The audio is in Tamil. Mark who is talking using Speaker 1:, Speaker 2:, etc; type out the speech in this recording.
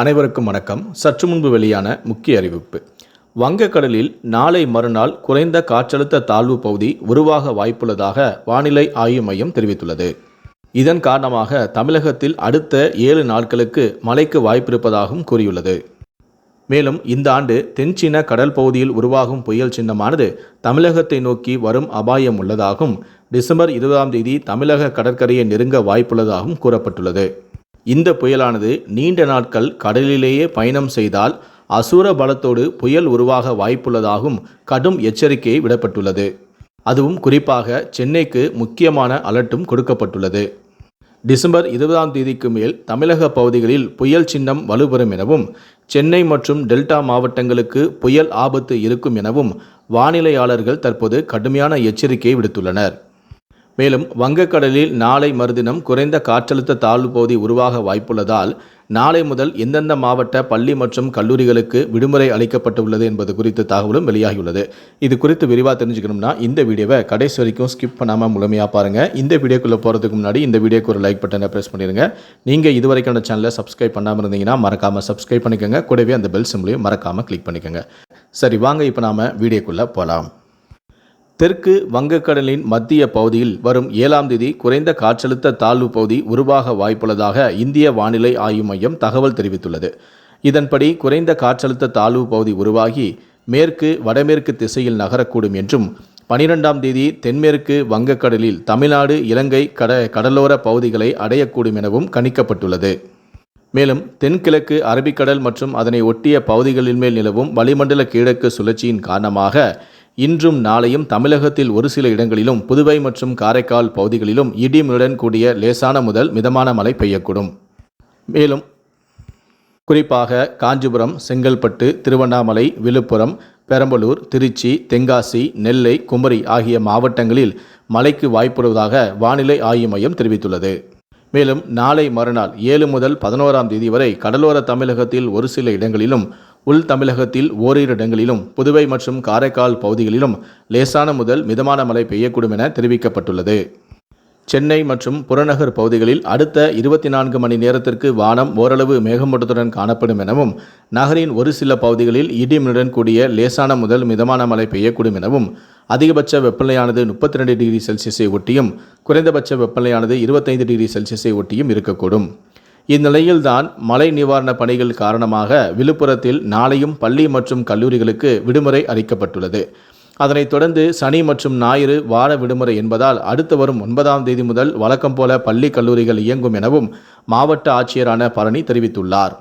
Speaker 1: அனைவருக்கும் வணக்கம். சற்று முன்பு வெளியான முக்கிய அறிவிப்பு. வங்கக்கடலில் நாளை மறுநாள் குறைந்த காற்றழுத்த தாழ்வு பகுதி உருவாக வாய்ப்புள்ளதாக வானிலை ஆய்வு மையம் தெரிவித்துள்ளது. இதன் காரணமாக தமிழகத்தில் அடுத்த ஏழு நாட்களுக்கு மழைக்கு வாய்ப்பிருப்பதாகவும் கூறியுள்ளது. மேலும் இந்த ஆண்டு தென்சீன கடல் பகுதியில் உருவாகும் புயல் சின்னமானது தமிழகத்தை நோக்கி வரும் அபாயம் உள்ளதாகவும் டிசம்பர் இருபதாம் தேதி தமிழக கடற்கரையை நெருங்க வாய்ப்புள்ளதாகவும் கூறப்பட்டுள்ளது. இந்த புயலானது நீண்ட நாட்கள் கடலிலேயே பயணம் செய்தால் அசுர பலத்தோடு புயல் உருவாக வாய்ப்புள்ளதாகவும் கடும் எச்சரிக்கை விடப்பட்டுள்ளது. அதுவும் குறிப்பாக சென்னைக்கு முக்கியமான அலர்ட்டும் கொடுக்கப்பட்டுள்ளது. டிசம்பர் இருபதாம் தேதிக்கு மேல் தமிழக பகுதிகளில் புயல் சின்னம் வலுப்பெறும் எனவும் சென்னை மற்றும் டெல்டா மாவட்டங்களுக்கு புயல் ஆபத்து இருக்கும் எனவும் வானிலையாளர்கள் தற்போது கடுமையான எச்சரிக்கை விடுத்துள்ளனர். மேலும் வங்கக்கடலில் நாளை மறுதினம் குறைந்த காற்றழுத்த தாழ்வு பகுதி உருவாக வாய்ப்புள்ளதால் நாளை முதல் எந்தெந்த மாவட்ட பள்ளி மற்றும் கல்லூரிகளுக்கு விடுமுறை அளிக்கப்பட்டுள்ளது என்பது குறித்து தகவலும் வெளியாகியுள்ளது. இது குறித்து விரிவாக தெரிஞ்சுக்கணும்னா இந்த வீடியோவை கடைசி வரைக்கும் ஸ்கிப் பண்ணாமல் முழுமையாக பாருங்கள் இந்த வீடியோக்குள்ளே போகிறதுக்கு முன்னாடி இந்த வீடியோக்கு ஒரு லைக் பட்டனை ப்ரெஸ் பண்ணிடுங்க நீங்கள் இதுவரைக்கான அந்த சேனலை சப்ஸ்கிரைப் பண்ணாமல் இருந்தீங்கன்னா மறக்காமல் சப்ஸ்கிரைப் பண்ணிக்கோங்க. கூடவே அந்த பெல் சிம்லையும் மறக்காமல் கிளிக் பண்ணிக்கோங்க. சரி வாங்க இப்போ நாம் வீடியோக்குள்ளே போகலாம் தெற்கு வங்கக்கடலின் மத்திய பகுதியில் வரும் ஏழாம் தேதி குறைந்த காற்றழுத்த தாழ்வு பகுதி உருவாக வாய்ப்புள்ளதாக இந்திய வானிலை ஆய்வு மையம் தகவல் தெரிவித்துள்ளது. இதன்படி குறைந்த காற்றழுத்த தாழ்வு பகுதி உருவாகி மேற்கு வடமேற்கு திசையில் நகரக்கூடும் என்றும் பனிரெண்டாம் தேதி தென்மேற்கு வங்கக்கடலில் தமிழ்நாடு இலங்கை கட கடலோர பகுதிகளை அடையக்கூடும் எனவும் கணிக்கப்பட்டுள்ளது. மேலும் தென்கிழக்கு அரபிக்கடல் மற்றும் அதனை ஒட்டிய பகுதிகளின் மேல் நிலவும் வளிமண்டல கிழக்கு சுழற்சியின் காரணமாக இன்றும் நாளையும் தமிழகத்தில் ஒரு சில இடங்களிலும் புதுவை மற்றும் காரைக்கால் பகுதிகளிலும் இடிமுடன் கூடிய லேசான முதல் மிதமான மழை பெய்யக்கூடும். மேலும் குறிப்பாக காஞ்சிபுரம் செங்கல்பட்டு திருவண்ணாமலை விழுப்புரம் பெரம்பலூர் திருச்சி தென்காசி நெல்லை குமரி ஆகிய மாவட்டங்களில் மழைக்கு வாய்ப்புள்ளதாக வானிலை ஆய்வு மையம் தெரிவித்துள்ளது. மேலும் நாளை மறுநாள் ஏழு முதல் பதினோராம் தேதி வரை கடலோர தமிழகத்தில் ஒரு சில இடங்களிலும் உள் தமிழகத்தில் ஓரிரு இடங்களிலும் புதுவை மற்றும் காரைக்கால் பகுதிகளிலும் லேசான முதல் மிதமான மழை பெய்யக்கூடும் என தெரிவிக்கப்பட்டுள்ளது. சென்னை மற்றும் புறநகர் பகுதிகளில் அடுத்த இருபத்தி நான்கு மணி நேரத்திற்கு வானம் ஓரளவு மேகமூட்டத்துடன் காணப்படும் எனவும் நகரின் ஒரு சில பகுதிகளில் இடிமுடன் கூடிய லேசான முதல் மிதமான மழை பெய்யக்கூடும் எனவும் அதிகபட்ச வெப்பநிலையானது முப்பத்தி ரெண்டு டிகிரி செல்சியஸை ஒட்டியும் குறைந்தபட்ச வெப்பநிலையானது இருபத்தைந்து டிகிரி செல்சியஸை ஒட்டியும் இருக்கக்கூடும். இந்நிலையில்தான் மழை நிவாரண பணிகள் காரணமாக விழுப்புரத்தில் நாளையும் பள்ளி மற்றும் கல்லூரிகளுக்கு விடுமுறை அளிக்கப்பட்டுள்ளது அதனைத் தொடர்ந்து சனி மற்றும் ஞாயிறு வார விடுமுறை என்பதால் அடுத்து வரும் ஒன்பதாம் தேதி முதல் வழக்கம் போல பள்ளி கல்லூரிகள் இயங்கும் எனவும் மாவட்ட ஆட்சியரான பழனி தெரிவித்துள்ளார்.